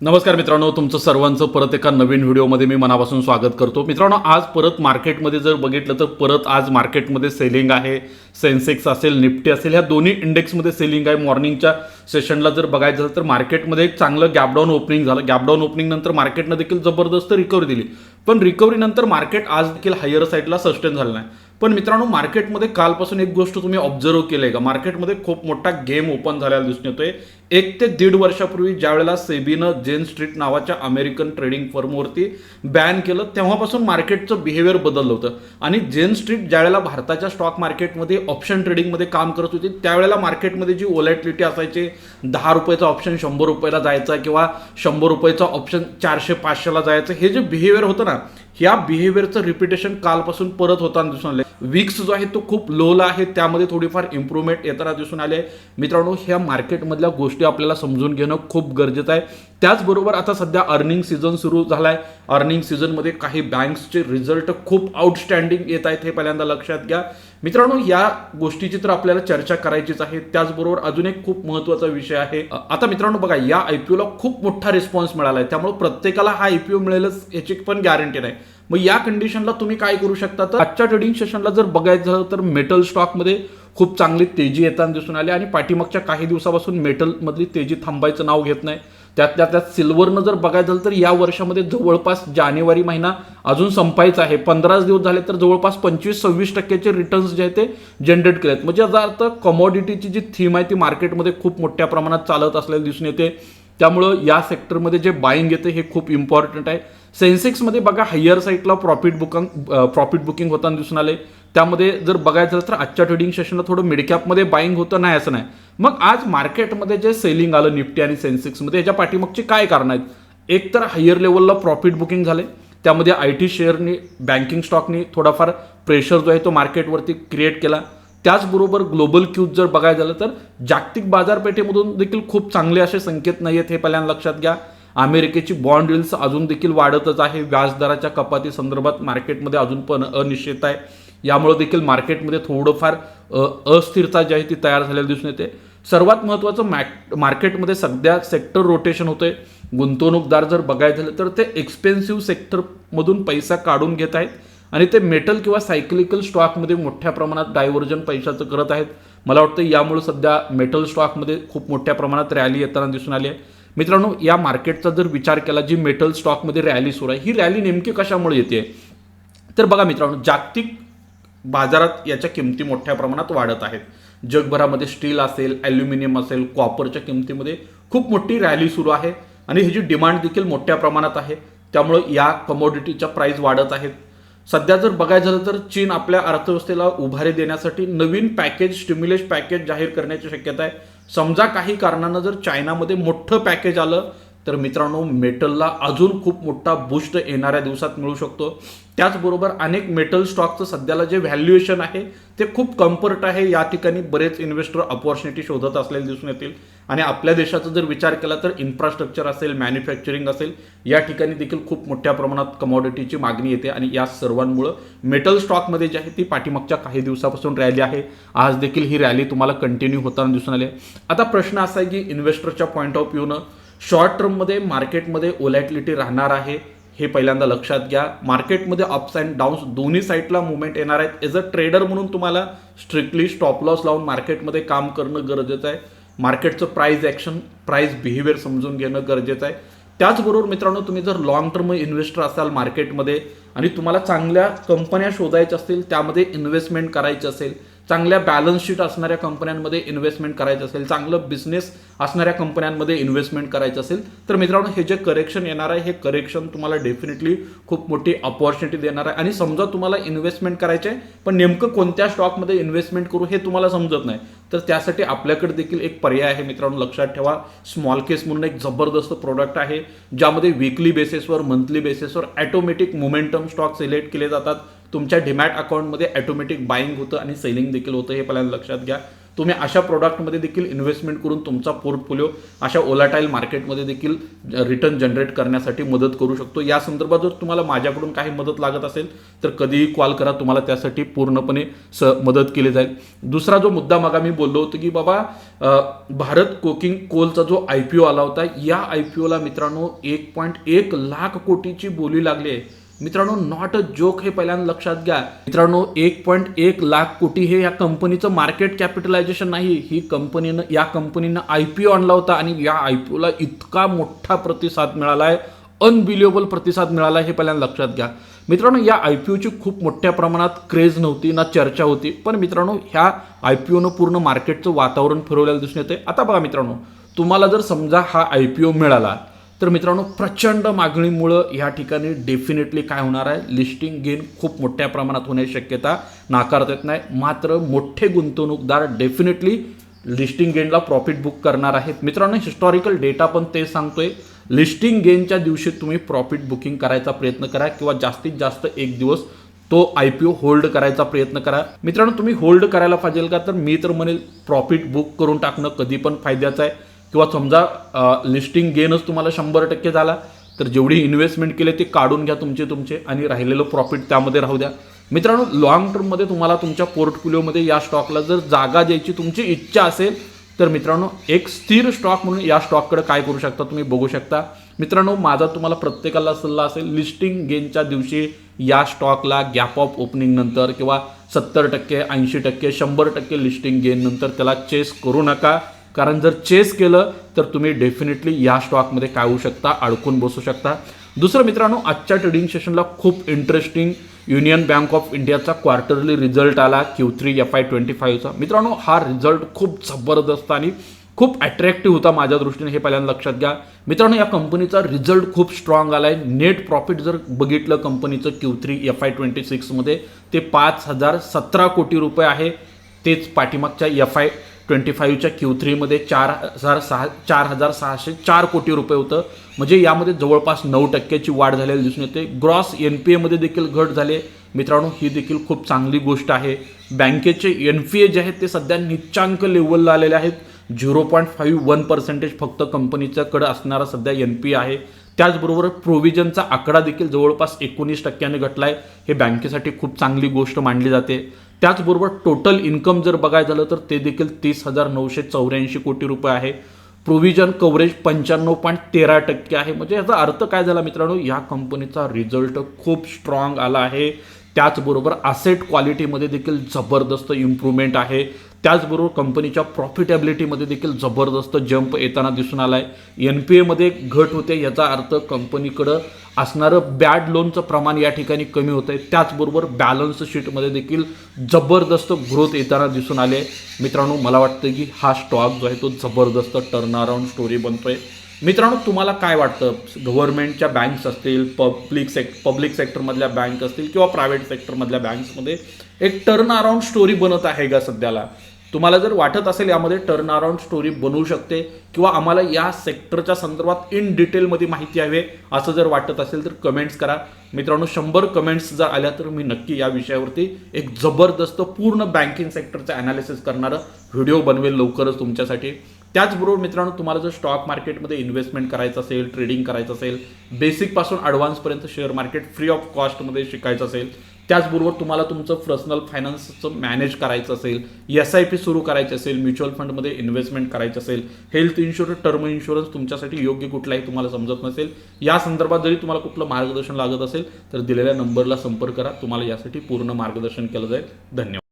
नमस्कार मित्रांनो तुमचं सर्वांचं परत एका नवीन व्हिडिओमध्ये मी मनापासून स्वागत करतो. मित्रांनो आज परत मार्केटमध्ये जर बघितलं तर परत आज मार्केटमध्ये सेलिंग आहे. सेन्सेक्स असेल निफ्टी असेल ह्या दोन्ही इंडेक्समध्ये सेलिंग आहे. मॉर्निंगच्या सेशनला जर बघायचं झालं तर मार्केटमध्ये एक चांगलं गॅपडाऊन ओपनिंग झालं. गॅपडाऊन ओपनिंग नंतर मार्केटनं देखील जबरदस्त रिकव्हरी दिली. पण रिकव्हरीनंतर मार्केट आज देखील हायर साईडला सस्टेन झालं नाही. पण मित्रांनो मार्केटमध्ये कालपासून एक गोष्ट तुम्ही ऑब्झर्व केली का? मार्केटमध्ये खूप मोठा गेम ओपन झालेला दिसून येतोय. एक ते दीड वर्षापूर्वी ज्या वेळेला सेबीनं जेन स्ट्रीट नावाच्या अमेरिकन ट्रेडिंग फर्मवरती बॅन केलं तेव्हापासून मार्केटचं बिहेवियर बदललं होतं. आणि जेन स्ट्रीट ज्या वेळेला भारताच्या स्टॉक मार्केटमध्ये ऑप्शन ट्रेडिंगमध्ये काम करत होती त्यावेळेला मार्केटमध्ये जी ओलॅटिलिटी असायची दहा रुपयाचा ऑप्शन शंभर रुपयाला जायचा किंवा शंभर रुपयाचा ऑप्शन चारशे पाचशेला जायचं हे जे बिहेवियर होतं ना ह्या बिहेवियरचं रिपिटेशन कालपासून परत होताना दिसून आले विक्स जो आहे तो खूप लोला आहे त्यामध्ये थोडीफार इम्प्रूव्हमेंट येताना दिसून आले मित्रांनो ह्या मार्केटमधल्या गोष्टी आपल्याला समजून घेणं खूप गरजेचं आहे. त्याचबरोबर आता सध्या अर्निंग सीझन सुरू झाला आहे अर्निंग सीझनमध्ये काही बँक्सचे रिझल्ट खूप आउटस्टँडिंग येत आहेत हे पहिल्यांदा लक्षात घ्या. मित्रांनो या गोष्टीची तर आपल्याला चर्चा करायचीच आहे. त्याचबरोबर अजून एक खूप महत्त्वाचा विषय आहे. आता मित्रांनो बघा या आय पी ओला खूप मोठा रिस्पॉन्स मिळाला आहे त्यामुळे प्रत्येकाला हा आय पी ओ मिळेलच याची पण गॅरंटी नाही. मग या कंडिशनला तुम्ही काय करू शकता? तर आजच्या ट्रेडिंग सेशनला जर बघायचं झालं तर मेटल स्टॉकमध्ये खूप चांगली तेजी येताना दिसून आली आणि पाठीमागच्या काही दिवसापासून मेटलमधली तेजी थांबायचं नाव घेत नाही. त्यातल्या त्यात सिल्वरनं जर बघायचं झालं तर या वर्षामध्ये जवळपास जानेवारी महिना अजून संपायचा आहे. पंधराच दिवस झाले तर जवळपास पंचवीस सव्वीस टक्क्याचे रिटर्न्स जे आहे ते जनरेट केले आहेत म्हणजे याचा अर्थ कमॉडिटीची जी थीम आहे ती मार्केटमध्ये खूप मोठ्या प्रमाणात चालत असलेलं दिसून येते. त्यामुळं या सेक्टरमध्ये जे बाईंग येते हे खूप इम्पॉर्टंट आहे. सेन्सेक्समध्ये बघा हायर साईटला प्रॉफिट बुकिंग प्रॉफिट बुकिंग होताना दिसून आले त्यामध्ये जर बघायचं झालं तर आजच्या ट्रेडिंग सेशनला थोडं मिडकॅपमध्ये बाईंग होतं नाही असं नाही. मग आज मार्केटमध्ये जे सेलिंग आलं निफ्टी आणि सेन्सेक्समध्ये याच्या पाठीमागची काय कारण आहेत? एक तर हायर लेवलला प्रॉफिट बुकिंग झाले. त्यामध्ये आय टी शेअरनी बँकिंग स्टॉकनी थोडाफार प्रेशर जो आहे तो मार्केटवरती क्रिएट केला. त्याचबरोबर ग्लोबल क्यूज जर बघायचं झालं तर जागतिक बाजारपेठेमधून देखील खूप चांगले असे संकेत नाही आहेत हे पहिल्यांदा लक्षात घ्या. अमेरिकेची बॉन्ड रिल्स अजून देखील वाढतच आहे. व्याजदराच्या कपाती संदर्भात मार्केटमध्ये अजून पण अनिश्चित आहे. यामुळे देखील मार्केटमध्ये थोडंफार अस्थिरता जी आहे ती तयार झालेली दिसून येते. सर्वात महत्त्वाचं मॅक मार्केटमध्ये सध्या सेक्टर रोटेशन होतंय. गुंतवणूकदार जर बघायचं झालं तर ते एक्सपेन्सिव्ह सेक्टरमधून पैसा काढून घेत आहेत आणि ते मेटल किंवा सायक्लिकल स्टॉकमध्ये मोठ्या प्रमाणात डायव्हर्जन पैशाचं करत आहेत. मला वाटतं यामुळे सध्या मेटल स्टॉकमध्ये खूप मोठ्या प्रमाणात रॅली येताना दिसून आली आहे. मित्रांनो या मार्केटचा जर विचार केला जी मेटल स्टॉकमध्ये रॅली सुरू आहे ही रॅली नेमकी कशामुळे येते? तर बघा मित्रांनो जागतिक बाजारात याच्या किमती मोठ्या प्रमाणात वाढत आहेत. जगभरामध्ये स्टील असेल ॲल्युमिनियम असेल कॉपरच्या किमतीमध्ये खूप मोठी रॅली सुरू आहे आणि ह्याची डिमांड देखील मोठ्या प्रमाणात आहे त्यामुळं या कमोडिटीच्या प्राईज वाढत आहेत. सध्या जर बघायचं झालं तर चीन आपल्या अर्थव्यवस्थेला उभारी देण्यासाठी नवीन पॅकेज स्टिम्युलेश पॅकेज जाहीर करण्याची शक्यता आहे. समजा काही कारणानं जर चायनामध्ये मोठं पॅकेज आलं तर मित्रांनो मेटलला अजून खूप मोठा बूस्ट येणाऱ्या दिवसात मिळू शकतो. त्याचबरोबर अनेक मेटल स्टॉकचं सध्याला जे व्हॅल्युएशन आहे ते खूप कम्फर्ट आहे. या ठिकाणी बरेच इन्व्हेस्टर अपॉर्च्युनिटी शोधत असलेले दिसून येतील. आणि आपल्या देशाचा जर विचार केला तर इन्फ्रास्ट्रक्चर असेल मॅन्युफॅक्चरिंग असेल या ठिकाणी देखील खूप मोठ्या प्रमाणात कमॉडिटीची मागणी येते. आणि या सर्वांमुळं मेटल स्टॉकमध्ये जी आहे ती पाठीमागच्या काही दिवसापासून रॅली आहे. आज देखील ही रॅली तुम्हाला कंटिन्यू होताना दिसून आली आहे. आता प्रश्न असा आहे की इन्व्हेस्टरच्या पॉईंट ऑफ व्ह्यूनं शॉर्ट टर्ममध्ये मार्केटमध्ये ओलॅटिलिटी राहणार आहे. हे पहिल्यांदा लक्षात घ्या. मार्केटमध्ये अप्स अँड डाऊन्स दोन्ही साईडला मुवमेंट येणार आहेत. एज अ ट्रेडर म्हणून तुम्हाला स्ट्रिक्टली स्टॉप लॉस लावून मार्केटमध्ये काम करणं गरजेचं आहे. मार्केटचं प्राईज ॲक्शन प्राईज बिहेवियर समजून घेणं गरजेचं आहे. त्याचबरोबर मित्रांनो तुम्ही जर लॉंग टर्म इन्व्हेस्टर असाल मार्केटमध्ये आणि तुम्हाला चांगल्या कंपन्या शोधायच्या असतील त्यामध्ये इन्व्हेस्टमेंट करायची असेल चांगल्या बॅलन्स शीट असणाऱ्या कंपन्यांमध्ये इन्व्हेस्टमेंट करायचं असेल चांगलं बिझनेस असणाऱ्या कंपन्यांमध्ये इन्व्हेस्टमेंट करायचं असेल तर मित्रांनो हे जे करेक्शन येणार आहे हे करेक्शन तुम्हाला डेफिनेटली खूप मोठी अपॉर्च्युनिटी देणार आहे. आणि समजा तुम्हाला इन्व्हेस्टमेंट करायचे आहे पण नेमकं कोणत्या स्टॉकमध्ये इन्व्हेस्टमेंट करू हे तुम्हाला समजत नाही. तर त्यासाठी आपल्याकडे देखील एक पर्याय आहे मित्रांनो लक्षात ठेवा. स्मॉल केस म्हणून एक जबरदस्त प्रोडक्ट आहे ज्यामध्ये विकली बेसिसवर मंथली बेसिसवर ॲटोमॅटिक मोमेंटम स्टॉक सिलेक्ट केले जातात. तुमच्या डिमॅट अकाउंटमध्ये ॲटोमॅटिक बाईंग होतं आणि सेलिंग देखील होतं हे पहिल्यांदा लक्षात घ्या. तुम्ही अशा प्रोडक्टमध्ये देखील इन्व्हेस्टमेंट करून तुमचा पोर्टफोलिओ अशा ओलाटाईल मार्केटमध्ये देखील रिटर्न जनरेट करण्यासाठी मदत करू शकतो. या संदर्भात जर तुम्हाला माझ्याकडून काही मदत लागत असेल तर कधीही कॉल करा तुम्हाला त्यासाठी पूर्णपणे स मदत केली जाईल. दुसरा जो मुद्दा मागा मी बोललो होतो की बाबा भारत कोकिंग कोलचा जो आय पी ओ आला होता या आय पी ओला मित्रांनो एक पॉईंट एक लाख कोटीची बोली लागली आहे. मित्रांनो नॉट अ जोक हे पहिल्यांदा लक्षात घ्या. मित्रांनो एक पॉईंट एक लाख कोटी हे या कंपनीचं मार्केट कॅपिटलायझेशन नाही. ही कंपनीनं या कंपनीनं आय पी ओ आणला होता आणि या आय पी ओला इतका मोठा प्रतिसाद मिळाला आहे अनबिलिएबल प्रतिसाद मिळाला हे पहिल्यांदा लक्षात घ्या. मित्रांनो या आय पी ओची खूप मोठ्या प्रमाणात क्रेज नव्हती ना चर्चा होती. पण मित्रांनो ह्या आय पी ओनं पूर्ण मार्केटचं वातावरण फिरवलेलं दिसून येते आता बघा मित्रांनो तुम्हाला जर समजा हा आय पी ओ मिळाला तर मित्रांनो प्रचंड मागणीमुळं या ठिकाणी डेफिनेटली काय होणार आहे? लिस्टिंग गेन खूप मोठ्या प्रमाणात होण्याची शक्यता नाकारता येत नाही. मात्र मोठे गुंतवणूकदार डेफिनेटली लिस्टिंग गेनला प्रॉफिट बुक करणार आहेत. मित्रांनो हिस्टॉरिकल डेटा पण ते सांगतोय. लिस्टिंग गेनच्या दिवशी तुम्ही प्रॉफिट बुकिंग करायचा प्रयत्न करा किंवा जास्तीत जास्त एक दिवस तो आय पी ओ होल्ड करायचा प्रयत्न करा. मित्रांनो तुम्ही होल्ड करायला पाहिजे का? तर मी तर म्हणेल प्रॉफिट बुक करून टाकणं कधी पण फायद्याचं आहे. किंवा समजा लिस्टिंग गेनच तुम्हाला शंभर टक्के झाला तर जेवढी इन्व्हेस्टमेंट केले ते काढून घ्या तुमचे तुमचे आणि राहिलेलं प्रॉफिट त्यामध्ये राहू द्या. मित्रांनो लॉंग टर्ममध्ये तुम्हाला तुमच्या पोर्टफोलिओमध्ये या स्टॉकला जर जागा द्यायची तुमची इच्छा असेल तर मित्रांनो एक स्थिर स्टॉक म्हणून या स्टॉककडे काय करू शकता तुम्ही बघू शकता. मित्रांनो माझा तुम्हाला प्रत्येकाला सल्ला असेल लिस्टिंग गेनच्या दिवशी या स्टॉकला गॅप ऑफ ओपनिंग नंतर किंवा सत्तर टक्के ऐंशी टक्के शंभर टक्के लिस्टिंग गेन नंतर त्याला चेस करू नका. कारण जर चेस केलं तर तुम्ही डेफिनेटली या स्टॉकमध्ये काय होऊ शकता? अडकून बसू शकता. दुसरं मित्रांनो आजच्या ट्रेडिंग सेशनला खूप इंटरेस्टिंग युनियन बँक ऑफ इंडियाचा क्वार्टरली रिझल्ट आला Q three F Y twenty फाईव्हचा मित्रांनो हा रिझल्ट खूप जबरदस्त आणि खूप अट्रॅक्टिव्ह होता माझ्या दृष्टीने हे पहिल्यांदा लक्षात घ्या. मित्रांनो या कंपनीचा रिझल्ट खूप स्ट्रॉंग आला आहे नेट प्रॉफिट जर बघितलं कंपनीचं Q three F Y twenty सिक्समध्ये ते पाच हजार सतरा कोटी रुपये आहे. तेच पाठीमागच्या एफ आय ट्वेंटी फाईव्हच्या क्यू थ्रीमध्ये चार हजार सहा चार हजार सहाशे चार कोटी रुपये होतं. म्हणजे यामध्ये जवळपास नऊ टक्क्याची वाढ झालेली दिसून येते. ग्रॉस एन पी एमध्ये देखील घट झाले मित्रांनो ही देखील खूप चांगली गोष्ट आहे. बँकेचे एन पी ए जे आहेत ते सध्या निच्चांक लेवलला आलेले आहेत. Zero point five one percentage फक्त कंपनीच्याकडं असणारा सध्या एन पी आहे. त्याचबरोबर प्रोव्हिजनचा आकडा देखील जवळपास एकोणीस टक्क्याने घटला आहे हे बँकेसाठी खूप चांगली गोष्ट मानली जाते. त्याचबरोबर टोटल इन्कम जर बघायचं झालं तर ते देखील तीस हजार नऊशे चौऱ्याऐंशी कोटी रुपये आहे. प्रोव्हिजन कव्हरेज पंच्याण्णव पॉईंट तेरा टक्के आहे. म्हणजे याचा अर्थ काय झाला मित्रांनो? या कंपनीचा रिझल्ट खूप स्ट्रॉंग आला आहे. त्याचबरोबर असेट क्वालिटीमध्ये देखील जबरदस्त इम्प्रूव्हमेंट आहे. त्याचबरोबर कंपनीच्या प्रॉफिटेबिलिटीमध्ये देखील जबरदस्त जंप येताना दिसून आला आहे एन पी एमध्ये घट होते याचा अर्थ कंपनीकडं असणारं बॅड लोनचं प्रमाण या ठिकाणी कमी होतं आहे त्याचबरोबर बॅलन्स शीटमध्ये देखील जबरदस्त ग्रोथ येताना दिसून आले. मित्रांनो मला वाटतं की हा स्टॉक जो आहे तो जबरदस्त टर्न अराऊंड स्टोरी बनतो आहे मित्रांनो तुम्हाला काय वाटतं? गव्हर्नमेंटच्या बँक्स असतील पब्लिक सेक्ट पब्लिक सेक्टरमधल्या बँक असतील किंवा प्रायव्हेट सेक्टरमधल्या बँक्समध्ये एक टर्न अराउंड स्टोरी बनत आहे का सध्याला? तुम्हाला जर वाटत असेल यामध्ये टर्न अराउंड स्टोरी बनवू शकते किंवा आम्हाला या सेक्टरच्या संदर्भात इन डिटेलमध्ये माहिती हवी असं जर वाटत असेल तर कमेंट्स करा. मित्रांनो शंभर कमेंट्स जर आल्या तर मी नक्की या विषयावरती एक जबरदस्त पूर्ण बँकिंग सेक्टरचं अनालिसिस करणारं व्हिडिओ बनवेल लवकरच तुमच्यासाठी. त्याचबरोबर मित्रांनो तुम्हाला जर स्टॉक मार्केटमध्ये इन्व्हेस्टमेंट करायचं असेल ट्रेडिंग करायचं असेल बेसिकपासून ॲडव्हान्सपर्यंत शेअर मार्केट फ्री ऑफ कॉस्टमध्ये शिकायचं असेल त्याचबरोबर तुम्हाला तुमचं पर्सनल फायनान्सचं मॅनेज करायचं असेल एस आय पी सुरू करायची असेल म्युच्युअल फंडमध्ये इन्व्हेस्टमेंट करायचं असेल हेल्थ इन्शुरन्स टर्म इन्शुरन्स तुमच्यासाठी योग्य कुठलाही तुम्हाला समजत नसेल या संदर्भात जरी तुम्हाला कुठलं मार्गदर्शन लागत असेल तर दिलेल्या नंबरला संपर्क करा. तुम्हाला यासाठी पूर्ण मार्गदर्शन केलं जाईल. धन्यवाद.